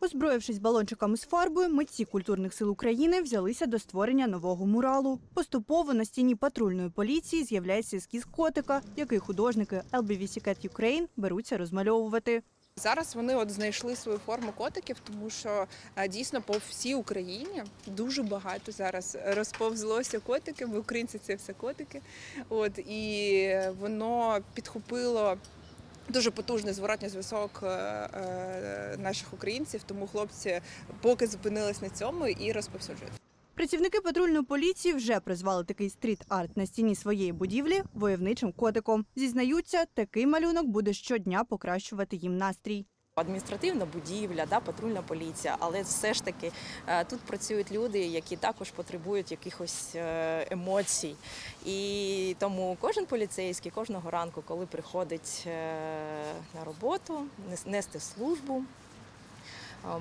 Озброївшись балончиками з фарбою, митці культурних сил України взялися до створення нового муралу. Поступово на стіні патрульної поліції з'являється ескіз котика, який художники LBVC Cat Ukraine беруться розмальовувати. Зараз вони от знайшли свою форму котиків, тому що е, дійсно по всій Україні дуже багато зараз розповзлося котиків. бо Українці це все котики. От і воно підхопило. Дуже потужний зворотній зв'язок е, е, наших українців, тому хлопці поки зупинились на цьому і розповсюджують. Працівники патрульної поліції вже призвали такий стріт-арт на стіні своєї будівлі войовничим котиком. Зізнаються, такий малюнок буде щодня покращувати їм настрій. Адміністративна будівля, да, патрульна поліція, але все ж таки е, тут працюють люди, які також потребують якихось е, емоцій. І тому кожен поліцейський кожного ранку, коли приходить е, на роботу, нести службу,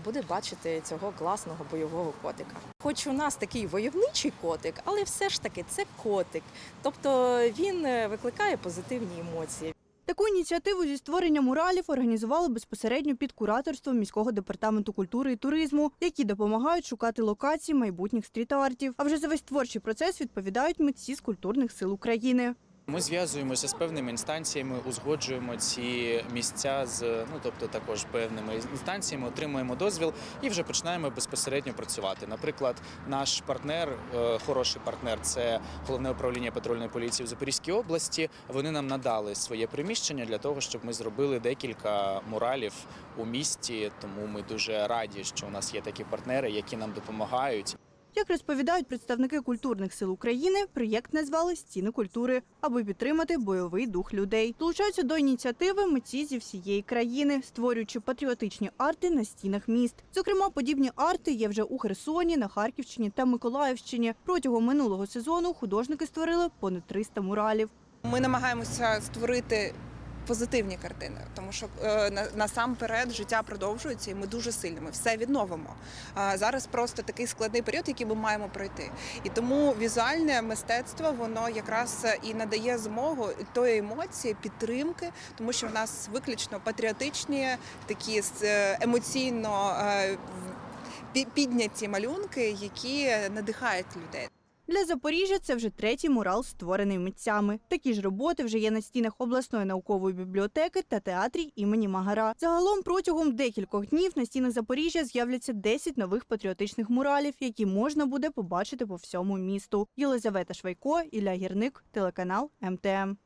буде бачити цього класного бойового котика. Хоч у нас такий войовничий котик, але все ж таки це котик. Тобто він викликає позитивні емоції. Таку ініціативу зі створення муралів організували безпосередньо під кураторством міського департаменту культури і туризму, які допомагають шукати локації майбутніх стріт-артів. А вже за весь творчий процес відповідають митці з культурних сил України. Ми зв'язуємося з певними інстанціями, узгоджуємо ці місця з ну тобто також певними інстанціями, отримуємо дозвіл і вже починаємо безпосередньо працювати. Наприклад, наш партнер, е, хороший партнер, це головне управління патрульної поліції в Запорізькій області. Вони нам надали своє приміщення для того, щоб ми зробили декілька муралів у місті. Тому ми дуже раді, що у нас є такі партнери, які нам допомагають. Як розповідають представники культурних сил України, проєкт назвали Стіни культури, аби підтримати бойовий дух людей. Долучаються до ініціативи митці зі всієї країни, створюючи патріотичні арти на стінах міст. Зокрема, подібні арти є вже у Херсоні, на Харківщині та Миколаївщині. Протягом минулого сезону художники створили понад 300 муралів. Ми намагаємося створити позитивні картини, тому що е, на- насамперед життя продовжується, і ми дуже сильні. Ми все відновимо. Зараз просто такий складний період, який ми маємо пройти. І тому візуальне мистецтво воно якраз і надає змогу тої емоції, підтримки, тому що в нас виключно патріотичні, такі е, емоційно е, підняті малюнки, які надихають людей. Для Запоріжжя це вже третій мурал, створений митцями. Такі ж роботи вже є на стінах обласної наукової бібліотеки та театрі імені Магара. Загалом протягом декількох днів на стінах Запоріжжя з'являться 10 нових патріотичних муралів, які можна буде побачити по всьому місту. Єлизавета Швайко, Ілля Гірник, телеканал МТМ.